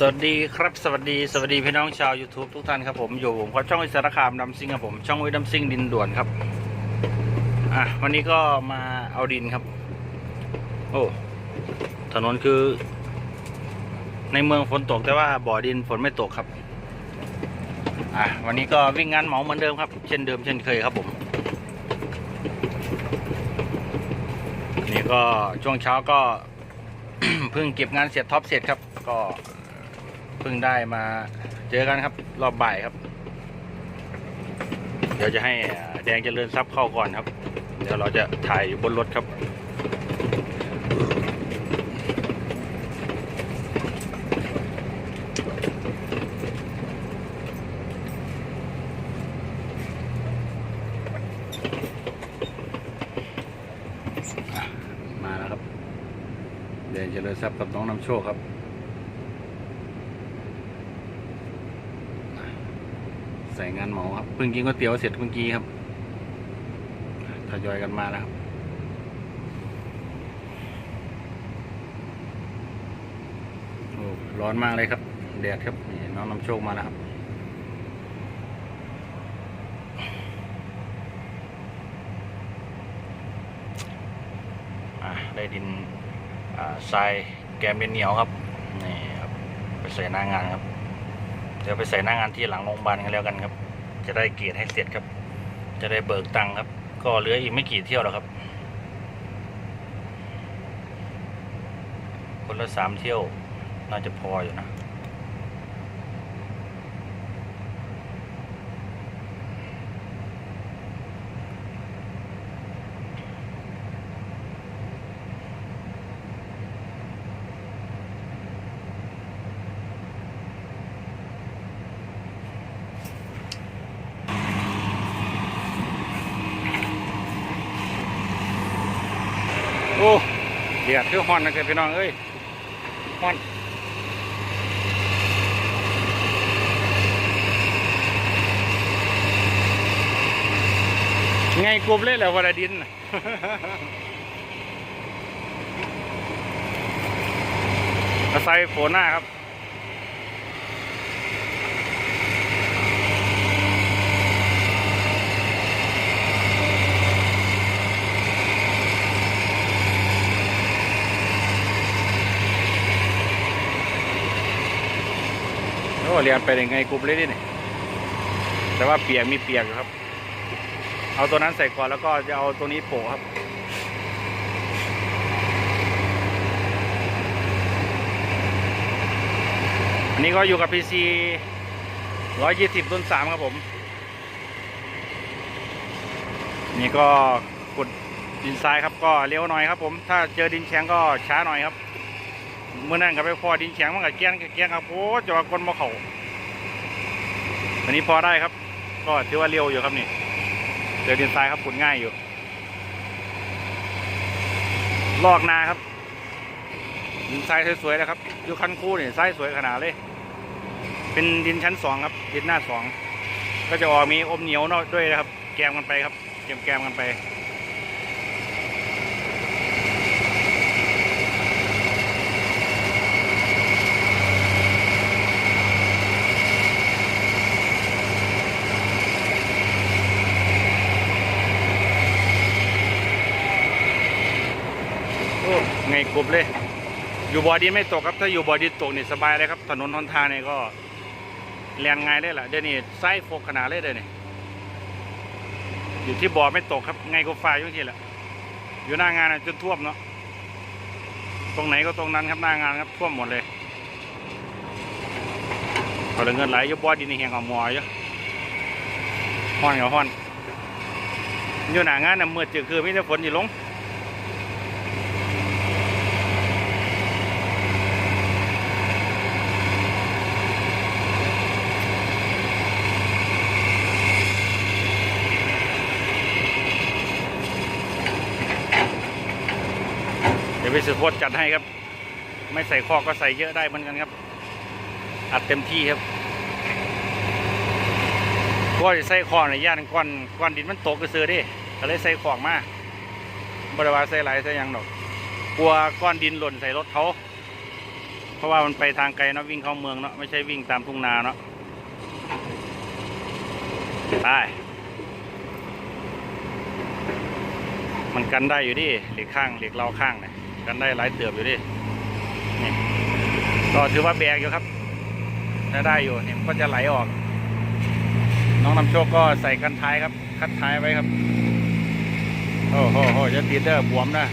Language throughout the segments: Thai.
สวัสดีครับสวัสดีสวัสดีพี่น้องชาว YouTube ทุกท่านครับผมอยู่ผมกับช่องอิสระคามดำซิงครับผมช่องวิดำซิงดินด่วนครับอะวันนี้ก็มาเอาดินครับ โอ้ถนนคือ ในเมืองฝนตกแต่ว่าบ่อดินฝนไม่ตกครับอะวันนี้ก็วิ่งงานเหมาเหมือนเดิมครับ เช่นเดิมเช่นเคยครับผมนี่ก็ช่วงเช้าก็เพิ่งเก็บงานเสร็จท็อปเสร็จครับ ก็ เพิ่งได้มาเจอกันครับ รอบบ่ายครับ เดี๋ยวจะให้แดงเจริญทรัพย์เข้าก่อนครับ เดี๋ยวเราจะถ่ายอยู่บนรถครับมาแล้วครับ แดงเจริญทรัพย์กับน้องนำโชคครับ ใส่งานเหมาครับเพิ่งกินก๋วยเตี๋ยวเสร็จเมื่อกี้ครับทยอยกันมาแล้วครับโอ้ร้อนมากเลยครับ แดดครับนี่น้องนำโชคมาแล้วครับได้ดินทรายแกมเป็นเหนียวครับนี่ครับไปใส่หน้างานครับ เดี๋ยวไปใส่หน้างานที่หลังโรงพยาบาลกันแล้วกันครับ จะได้เกียรติให้เสร็จครับ จะได้เบิกตังค์ครับ ก็เหลืออีกไม่กี่เที่ยวแล้วครับ คนละสามเที่ยว น่าจะพออยู่นะ อ้เดือดคือฮอนนะครับพี่น้องเอ้ยฮอนไงกลมเลยแหละวลาดินน่ะอาศัยฝนหน้าครับ โอ้เรียนไปยังไงกรุ๊ปเลยดิเนี่ยแต่ว่าเปียกมีเปียกอยู่ครับ เอาตัวนั้นใส่ก่อนแล้วก็จะเอาตัวนี้โปะครับอันนี้ก็อยู่กับ PC 120รุ่น3ครับผม นี่ก็ขุดดินทรายครับก็เร็วหน่อยครับผม ถ้าเจอดินแข็งก็ช้าหน่อยครับ เมื่อนั้นก็ไปพอดินแข็งมันก็เกี้ยนเกี้ยนครับโอ้จะว่าคนมาเขาอันนี้พอได้ครับ ก็ถือว่าเร็วอยู่ครับนี่เจอดินทรายครับขุดง่ายอยู่ ลอกนาครับดินทรายสวยๆนะครับอยู่คันคู่นี่ทรายสวยขนาดเลย เป็นดินชั้นสองครับ ดินหน้าสองก็จะออกมีอมเหนียวนาะด้วยนะครับ แกมกันไปครับแกมแกมกันไป โอ้ไงกรุบเลย อยู่บ่อดินไม่ตกครับ ถ้าอยู่บ่อดินตกนี่สบายเลยครับ ถนนหนทางนี่ก็แรงง่ายเลยล่ะเดี๋ยวนี้ไส้โฟกขนาดเลยเดี๋ยวนี้อยู่ที่บ่อไม่ตกครับไงก็ฟ้าอยู่ที่แหละอยู่หน้างานนะจนท่วมเนาะตรงไหนก็ตรงนั้นครับหน้างานครับท่วมหมดเลยพอเหลือเงินไหลอยู่บอดินนี่แหงเอาหมออยู่ห้อนกับห้อนอยู่หน้างานน่ะมืดจืดคือไมแต่ได้ฝนอยู่ลง ดี๋ยวไปสืบโคตรจัดให้ครับ ไม่ใส่คอกก็ใส่เยอะได้เหมือนกันครับ อัดเต็มที่ครับก็ใส่คอในย่านก้อนก้อนดินมันตกกระเสือดิก็เลยใส่คอกมาบริวารใส่หลายใส่ยังดอกกลัวก้อนดินหล่นใส่รถเขาเพราะว่ามันไปทางไกลเนาะวิ่งเข้าเมืองเนาะไม่ใช่วิ่งตามทุ่งนาเนาะไปมันกันได้อยู่ดิเหล็กข้างเหล็กเราข้างเนี่ย กันได้หลายเตืบอยู่ดินี่ก็ถือว่าแบกอยู่ครับได้ได้อยู่เนี่ยก็จะไหลออก น้องนำโชคก็ใส่กันท้ายครับ คัดท้ายไว้ครับ โอ้โหโหจะติดเด้อบวมนะ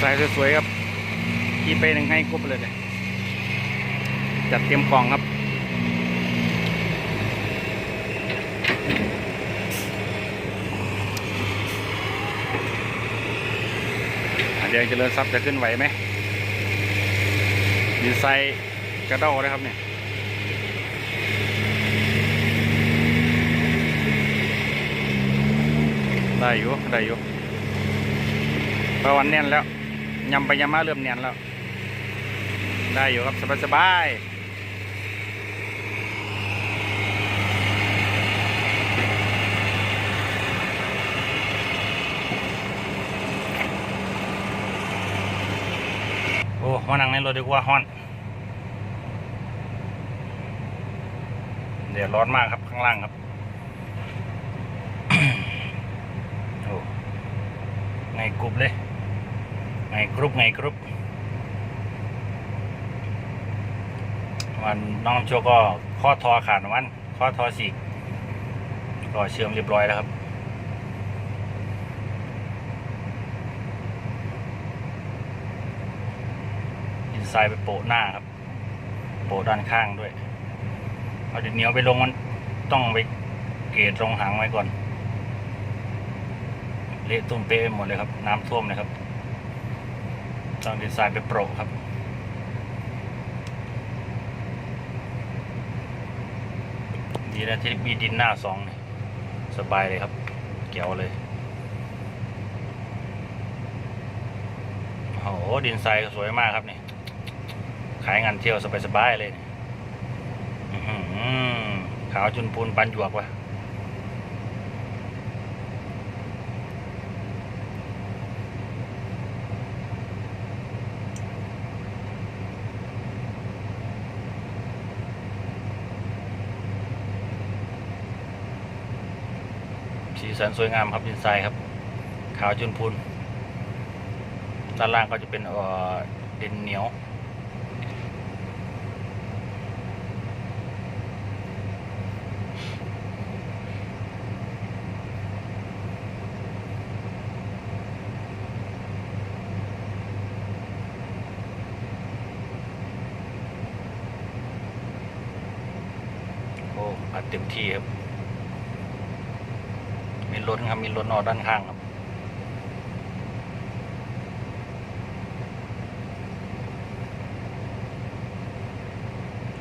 ใส่สวยๆครับขี่ไปหนึ่งให้กรุ๊บเลยเนี่ยจัดเตรียมกล่องครับ อะเดี๋ยวเจริญทรัพย์จะขึ้นไหวไหมดีไซน์กระเด้าเลยครับเนี่ยได้อยู่ได้อยู่เพระวันแน่นแล้วยำไปยำมาเริ่มแน่นแล้ว ได้อยู่ครับสบายสบาย อ้มานั่งในรถดีกว่าฮอนเดี๋ยวร้อนมากครับข้างล่างครับโอ้ไงกรุบเลยไงกรุบไงกรุบวันน้องโชก็ข้อทอขาดวัน ข้อทอสีกก็เชื่อมเรียบร้อยแล้วครับ อินไซด์ไปโปะหน้าครับ โปะด้านข้างด้วยเอาดินเหนียวไปลงมันต้องไปเกรดตรงหางไว้ก่อน เละตุ้มเป๊ะหมดเลยครับ น้ำท่วมเลยครับต้องดีไซน์ไปโปรครับดีนะที่มีดินหน้าสองเนี่ยสบายเลยครับ เกี่ยวเลยโอ้โหดินทรายสวยมากครับนี่ ขายงานเที่ยวสบายๆเลยขาวจุนปูนปันหยวกวะสีสันสวยงามครับดินทรายครับ ขาวจุนพูนด้านล่างก็จะเป็นเอ่อดินเหนียว โอ้อัดเต็มที่ครับ มี รถครับมีรถนอกด้านข้างครับ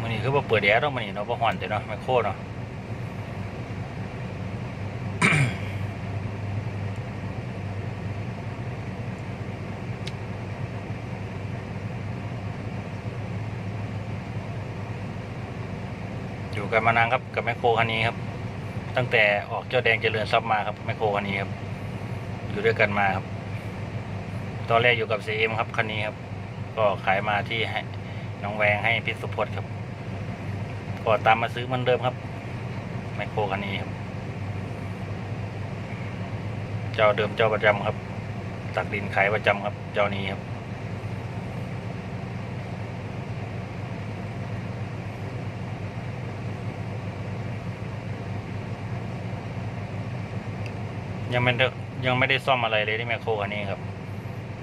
มันนี่คือว่าเปิดแอร์ต้องมันนี่เนาะว่าหอนแต่เนาะไม่โคตรเนาะอยู่กันมานานครับกับแมคโครคันนี้ครับ ตั้งแต่ออกเจ้าแดงเจริญทรัพย์มาครับแมคโครคันนี้ครับ อยู่ด้วยกันมาครับ ตอนแรกอยู่กับเซมครับคันนี้ครับ ก็ขายมาที่ให้น้องแวงให้พิสุพจน์ครับ ก็ตามมาซื้อเหมือนเดิมครับแมคโครคันนี้ครับ เจ้าเดิมเจ้าประจำครับ ตักดินขายประจำครับ เจ้านี้ครับ ยังไม่ได้ยังไม่ได้ซ่อมอะไรเลยที่แมคโครคันนี้ครับ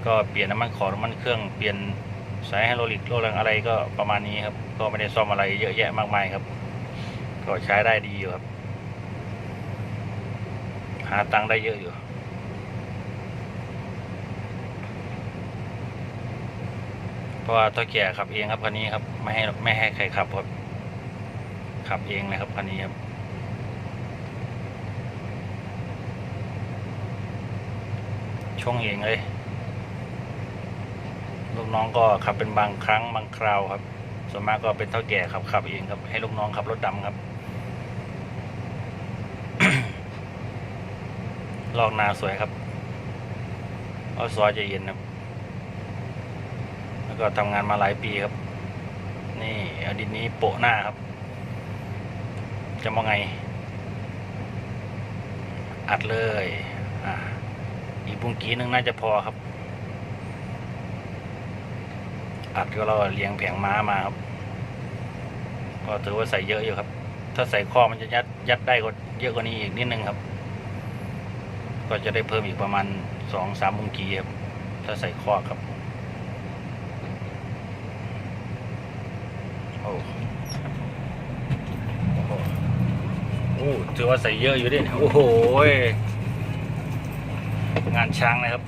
ก็เปลี่ยนน้ำมันขอน้ำมันเครื่องเปลี่ยนสายไฮโดรลิกโรลังอะไรก็ประมาณนี้ครับ ก็ไม่ได้ซ่อมอะไรเยอะแยะมากมายครับ ก็ใช้ได้ดีอยู่ครับ หาตังค์ได้เยอะอยู่เพราะว่าตัวแก่ขับเองครับคันนี้ครับ ไม่ให้ไม่ให้ใครขับครับขับเองนะครับคันนี้ครับ ช่วงเองเลยลูกน้องก็ขับเป็นบางครั้งบางคราวครับ ส่วนมากก็เป็นเท่าแก่ขับขับเองครับ ให้ลูกน้องขับรถดำครับ ลอกนาสวยครับเอาซอยจะเย็นครับ แล้วก็ทำงานมาหลายปีครับ นี่อดินนี้โปะหน้าครับ จะมองไง อัดเลย อ่า อีกบุงกีหนึงน่าจะพอครับ อัดก็เราเลี้ยงแผงม้ามาครับ ก็ถือว่าใส่เยอะอยู่ครับ ถ้าใส่ข้อมันจะยัดยัดได้ก็เยอะกว่านี้อีกนิดนึงครับ ก็จะได้เพิ่มอีกประมาณสองสามบุงกีครับ ถ้าใส่ข้อครับโอ้โหโอ้ถือว่าใส่เยอะอยู่ดิโอ้โห ยงานช้างเลยครับ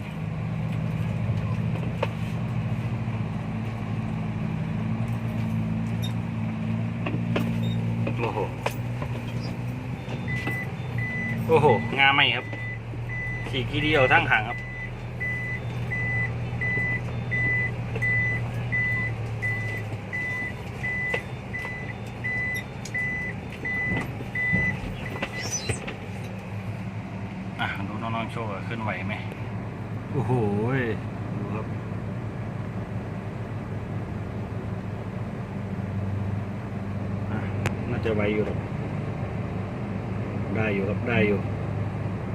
โอ้โห โอ้โห งาไหมครับ ขี่กีเดียวทั้งหางครับ อะ ดูน้องๆโชว์ขึ้นไหวไหม โอ้โหยดูครับอะน่าจะไหวอยู่หรอกได้อยู่ครับ ได้อยู่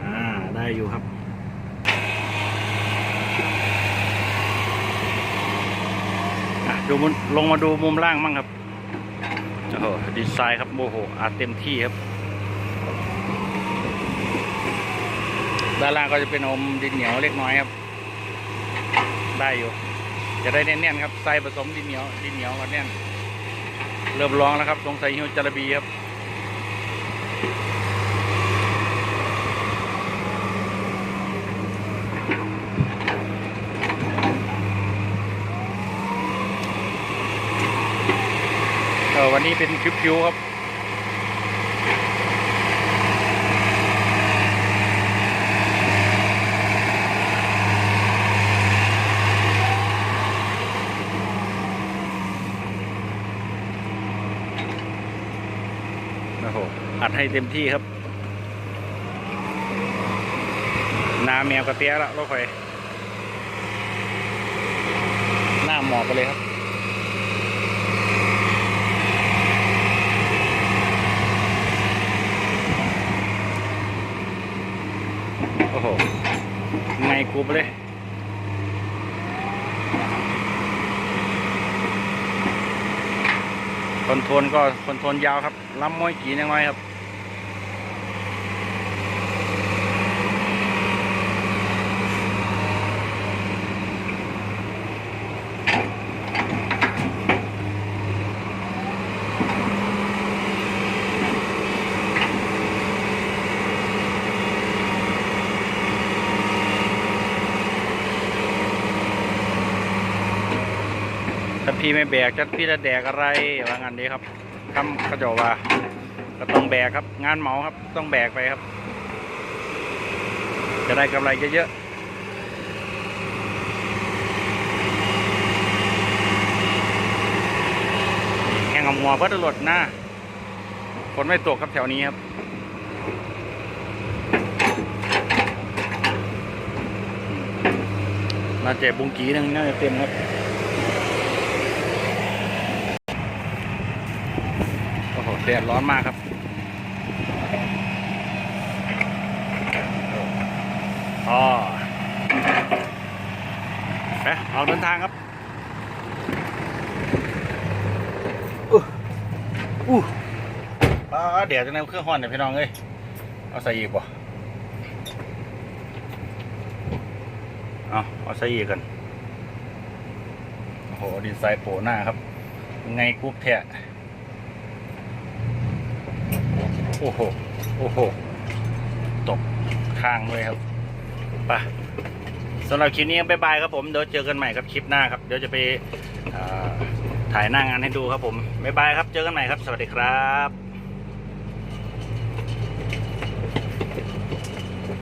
อ่า ได้อยู่ครับอะดูมุมลงมาดูมุมล่างมั่งครับ โอ้โห ดีไซน์ครับโอ้โหอาจเต็มที่ครับ ด้านล่างก็จะเป็นอมดินเหนียวเล็กน้อยครับ ได้อยู่ จะได้แน่นๆครับใส่ผสมดินเหนียว ดินเหนียวกันแน่น เริ่มร้องแล้วครับตรงใส่ฮิวจระบีครับวันนี้เป็นคิวๆครับ โอัดให้เต็มที่ครับนาแมวกระเตี้ยละรถไฟหน้าหมอบไปเลยครับโอ้โหไงกูไปเลย คนทนก็คนทนยาวครับล้ำม้อยกี่น้อยครับ พี่ไม่แบกจะพี่จะแดกอะไรว่างั้นดีครับคำกระจกว่าก็ต้องแบกครับ งานเหมาครับ ต้องแบกไปครับ จะได้กำไรเยอะๆแข่งหัวเพื่อตลดหน้าฝนไม่ตกครับแถวนี้ครับน่าจะบุงกีนึงน่าจะเต็มครับ โอ้โห แดดร้อนมากครับอ๋อไปออกเดินทางครับอู้อู้อ่าเดี๋ยวจะนำเครื่องห่อนเดี๋ยวพี่น้องเอ้ยเอาใส่อีกบ่เอาเอาใส่อีกกันโอ้โหดีไซน์โปรหน้าครับ ไงกรุ๊ปแทะ โอ้โห โอ้โห ตกข้างเลยครับไปสำหรับคลิปนี้บ๊ายบายครับผมเดี๋ยวเจอกันใหม่ครับคลิปหน้าครับเดี๋ยวจะไปถ่ายหน้างานให้ดูครับผมบ๊ายบายครับเจอกันใหม่ครับ สวัสดีครับ